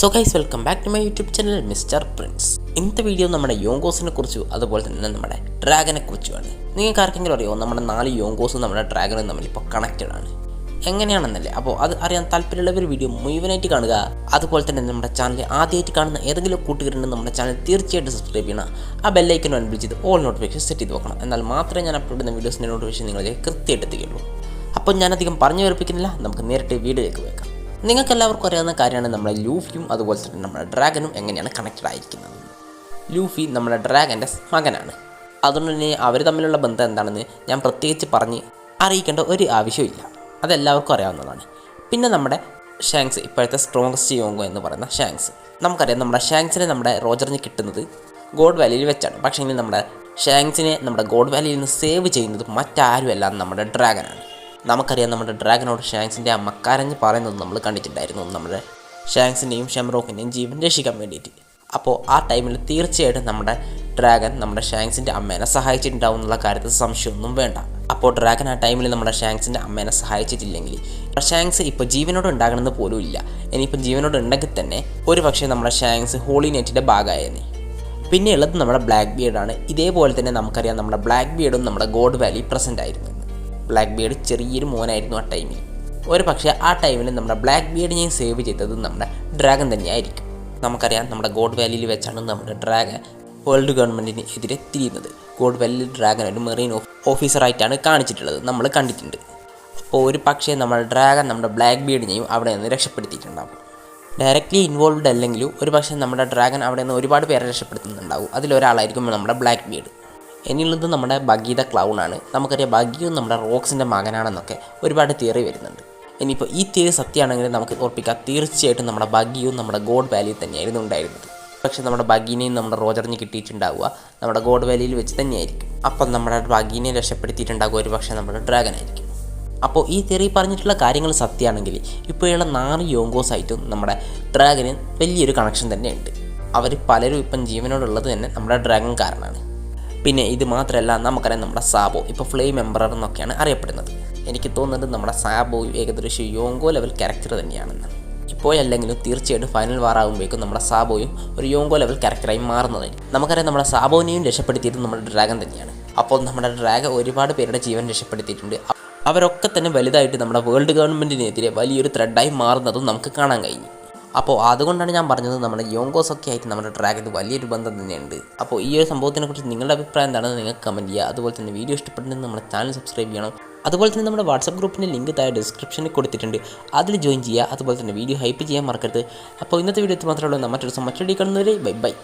So guys welcome back to my YouTube channel mister Prince ഇന്നത്തെ video നമ്മുടെ യോങ്കോസിനെ കുറിച്ചും അതുപോലെ തന്നെ നമ്മുടെ ഡ്രാഗനെ കുറിച്ചുമാണ്. നിങ്ങൾക്ക് ആർക്കെങ്കിലും അറിയോ നമ്മുടെ നാല് യോങ്കോസും നമ്മുടെ ഡ്രാഗനും തമ്മിൽ ഇപ്പോൾ കണക്റ്റഡ് ആണ്. എങ്ങനെയാണെന്നല്ലേ? അപ്പോൾ അത് അറിയാൻ താല്പര്യമുള്ളവർ വീഡിയോ മുഴുവനായിട്ട് കാണുക. അതുപോലെ തന്നെ നമ്മുടെ ചാനൽ ആദ്യമായിട്ട് കാണുന്ന ഏതെങ്കിലും കൂട്ടുകാരുണ്ട് നമ്മുടെ ചാനൽ തീർച്ചയായിട്ടും സബ്സ്ക്രൈബ് ചെയ്യണം. ആ ബെല്ലൈക്കൻ അനുഭവിച്ച് ചെയ്ത് ഓൾ നോട്ടിഫിക്കേഷൻ സെറ്റ് ചെയ്ത് വെക്കണം. എന്നാൽ മാത്രമേ ഞാൻ അപ്ലോഡ് ചെയ്യുന്ന വീഡിയോസിന്റെ നോട്ടിഫിക്കേഷൻ നിങ്ങളിലേക്ക് കൃത്യമായിട്ട് എത്തിക്കുള്ളൂ അപ്പോൾ ഞാനധികം പറഞ്ഞു വരപ്പിക്കുന്നില്ല നമുക്ക് നേരിട്ട് വീഡിയോയിലേക്ക് വെക്കാം നിങ്ങൾക്ക് എല്ലാവർക്കും അറിയാവുന്ന കാര്യമാണ് നമ്മുടെ ലൂഫിയും അതുപോലെ തന്നെ നമ്മുടെ ഡ്രാഗനും എങ്ങനെയാണ് കണക്റ്റഡ് ആയിരിക്കുന്നത്. ലൂഫി നമ്മുടെ ഡ്രാഗന്റെ മകനാണ്. അതുകൊണ്ട് തന്നെ അവർ തമ്മിലുള്ള ബന്ധം എന്താണെന്ന് ഞാൻ പ്രത്യേകിച്ച് പറഞ്ഞ് അറിയിക്കേണ്ട ഒരു ആവശ്യമില്ല അതെല്ലാവർക്കും അറിയാവുന്നതാണ്. പിന്നെ നമ്മുടെ ഷാങ്സ് ഇപ്പോഴത്തെ സ്ട്രോങ്സ്റ്റ് യോങ്കോ എന്ന് പറയുന്ന ഷാങ്സ് നമുക്കറിയാം നമ്മുടെ ഷാങ്സിനെ നമ്മുടെ റോജറിന് കിട്ടുന്നത് ഗോഡ് വാലിയിൽ വെച്ചാണ്. പക്ഷേ ഇനി നമ്മുടെ ഷാങ്സിനെ നമ്മുടെ ഗോഡ് വാലിയിൽ നിന്ന് സേവ് ചെയ്യുന്നത് മറ്റാരുമല്ല നമ്മുടെ ഡ്രാഗനാണ്. നമുക്കറിയാം നമ്മുടെ ഡ്രാഗനോട് ഷാങ്സിന്റെ അമ്മ കരഞ്ഞ് പറയുന്നത് നമ്മൾ കണ്ടിട്ടുണ്ടായിരുന്നു. നമ്മുടെ ഷാങ്സിന്റെയും ഷെംറോക്കിന്റെയും ജീവൻ രക്ഷിക്കാൻ വേണ്ടിയിട്ട്. അപ്പോൾ ആ ടൈമിൽ തീർച്ചയായിട്ടും നമ്മുടെ ഡ്രാഗൻ നമ്മുടെ ഷാങ്സിന്റെ അമ്മേനെ സഹായിച്ചിട്ടുണ്ടാവും എന്നുള്ള കാര്യത്തിൽ സംശയമൊന്നും വേണ്ട. അപ്പോൾ ഡ്രാഗൻ ആ ടൈമിൽ നമ്മുടെ ഷാങ്സിന്റെ അമ്മേനെ സഹായിച്ചിട്ടില്ലെങ്കിൽ ഷാങ്സ് ഇപ്പോൾ ജീവനോട് ഉണ്ടാകണമെന്ന് പോലും ഇല്ല. ഇനിയിപ്പോൾ ജീവനോട് ഉണ്ടെങ്കിൽ തന്നെ ഒരു പക്ഷേ നമ്മുടെ ഷാങ്സ് ഹോളി നെറ്റിന്റെ ഭാഗമായിരുന്നു പിന്നെ ഉള്ളത് നമ്മുടെ ബ്ലാക്ക് ബിയർഡാണ് ഇതേപോലെ തന്നെ നമുക്കറിയാം നമ്മുടെ ബ്ലാക്ക് ബിയർഡും നമ്മുടെ ഗോഡ് വാലി പ്രസന്റ് ആയിരുന്നു. ബ്ലാക്ക് ബിയർഡ് ചെറിയൊരു മോനായിരുന്നു ആ ടൈമിൽ ഒരു പക്ഷേ ആ ടൈമിൽ നമ്മുടെ ബ്ലാക്ക് ബിയർഡിനെ സേവ് ചെയ്തത് നമ്മുടെ ഡ്രാഗൺ തന്നെയായിരിക്കും. നമുക്കറിയാം നമ്മുടെ ഗോഡ് വാലിയിൽ വെച്ചാണ് നമ്മുടെ ഡ്രാഗൺ വേൾഡ് ഗവൺമെന്റിന് എതിരെ തിരിയുന്നത്. ഗോഡ് വാലിയിൽ ഡ്രാഗൺ ഒരു മെറീൻ ഓഫീസറായിട്ടാണ് കാണിച്ചിട്ടുള്ളത്. നമ്മൾ കണ്ടിട്ടുണ്ട്. അപ്പോൾ ഒരു പക്ഷേ നമ്മൾ ഡ്രാഗൺ നമ്മുടെ ബ്ലാക്ക് ബിയർഡിനെയും അവിടെ നിന്ന് രക്ഷപ്പെടുത്തിയിട്ടുണ്ടാകും ഡയറക്റ്റ്ലി ഇൻവോൾവ്ഡ് അല്ലെങ്കിലും ഒരു പക്ഷേ നമ്മുടെ ഡ്രാഗൺ അവിടെ നിന്ന് ഒരുപാട് പേരെ രക്ഷപ്പെടുത്തുന്നുണ്ടാവും. അതിലൊരാളായിരിക്കും നമ്മുടെ ബ്ലാക്ക് ബീഡ് ഇനിയുള്ളത് നമ്മുടെ ബഗീത ക്ലൗൺ ആണ് നമുക്കറിയാം ബഗിയും നമ്മുടെ റോക്സിന്റെ മകനാണെന്നൊക്കെ ഒരുപാട് തിയറി വരുന്നുണ്ട്. ഇനിയിപ്പോൾ ഈ തിയറി സത്യമാണെങ്കിൽ നമുക്ക് ഓർപ്പിക്കാം തീർച്ചയായിട്ടും നമ്മുടെ ബഗിയും നമ്മുടെ ഗോഡ് വാലിയിൽ തന്നെയായിരുന്നു ഉണ്ടായിരുന്നത്. പക്ഷേ നമ്മുടെ ബഗീനെയും നമ്മുടെ റോജറിന് കിട്ടിയിട്ടുണ്ടാവുക നമ്മുടെ ഗോഡ് വാലിയിൽ വെച്ച് തന്നെയായിരിക്കും. അപ്പം നമ്മുടെ ബഗീനെ രക്ഷപ്പെടുത്തിയിട്ടുണ്ടാകുക ഒരു പക്ഷേ നമ്മുടെ ഡ്രാഗൻ ആയിരിക്കും അപ്പോൾ ഈ തിയറി പറഞ്ഞിട്ടുള്ള കാര്യങ്ങൾ സത്യമാണെങ്കിൽ ഇപ്പോഴുള്ള നാല് യോങ്കോസായിട്ടും നമ്മുടെ ഡ്രാഗന് വലിയൊരു കണക്ഷൻ തന്നെയുണ്ട്. അവർ പലരും ഇപ്പം ജീവനോടുള്ളത് തന്നെ നമ്മുടെ ഡ്രാഗൻ കാരണമാണ് പിന്നെ ഇത് മാത്രമല്ല നമുക്കറിയാം നമ്മുടെ സാബോ. ഇപ്പോൾ ഫ്ലെയിം എംബറർ എന്നൊക്കെയാണ് അറിയപ്പെടുന്നത്. എനിക്ക് തോന്നുന്നത് നമ്മുടെ സാബോ ഏകദേശം യോങ്കോ ലെവൽ ക്യാരക്ടർ തന്നെയാണെന്ന്. ഇപ്പോഴല്ലെങ്കിലും തീർച്ചയായിട്ടും ഫൈനൽ വാർ ആകുമ്പോഴേക്കും നമ്മുടെ സാബോയും ഒരു യോങ്കോ ലെവൽ ക്യാരക്ടറായി മാറുന്നതായിരിക്കും. നമുക്കറിയാം നമ്മുടെ സാബോനെയും രക്ഷപ്പെടുത്തിയത് നമ്മുടെ ഡ്രാഗൺ തന്നെയാണ്. അപ്പോൾ നമ്മുടെ ഡ്രാഗൺ ഒരുപാട് പേരുടെ ജീവൻ രക്ഷപ്പെടുത്തിയിട്ടുണ്ട്. അവരൊക്കെ തന്നെ വലുതായിട്ട് നമ്മുടെ വേൾഡ് ഗവൺമെന്റിനെതിരെ വലിയൊരു ത്രെഡായി മാറുന്നതും നമുക്ക് കാണാൻ കഴിഞ്ഞു. അപ്പോൾ അതുകൊണ്ടാണ് ഞാൻ പറഞ്ഞത് നമ്മുടെ യോങ്കോസ് ഒക്കെ ആയിട്ട് നമ്മുടെ ട്രാക്കിന് വലിയൊരു ബന്ധം തന്നെയുണ്ട്. അപ്പോൾ ഈ ഒരു സംഭവത്തിനെ കുറിച്ച് നിങ്ങളുടെ അഭിപ്രായം എന്താണെന്ന് നിങ്ങൾക്ക് കമന്റ് ചെയ്യുക. അതുപോലെ തന്നെ വീഡിയോ ഇഷ്ടപ്പെട്ടെങ്കിൽ നമ്മുടെ ചാനൽ സബ്സ്ക്രൈബ് ചെയ്യണം. അതുപോലെ തന്നെ നമ്മുടെ വാട്സപ്പ് ഗ്രൂപ്പിന്റെ ലിങ്ക് താഴെ ഡിസ്ക്രിപ്ഷനിൽ കൊടുത്തിട്ടുണ്ട്. അതിൽ ജോയിൻ ചെയ്യുക. അതുപോലെ തന്നെ വീഡിയോ ഹൈപ്പ് ചെയ്യാൻ മറക്കരുത്. അപ്പോൾ ഇന്നത്തെ വീഡിയോ മാത്രമേ ഉള്ളൂ. മറ്റൊരു ദിവസം മറ്റൊരു കാണുന്നവരെ ബൈ ബൈ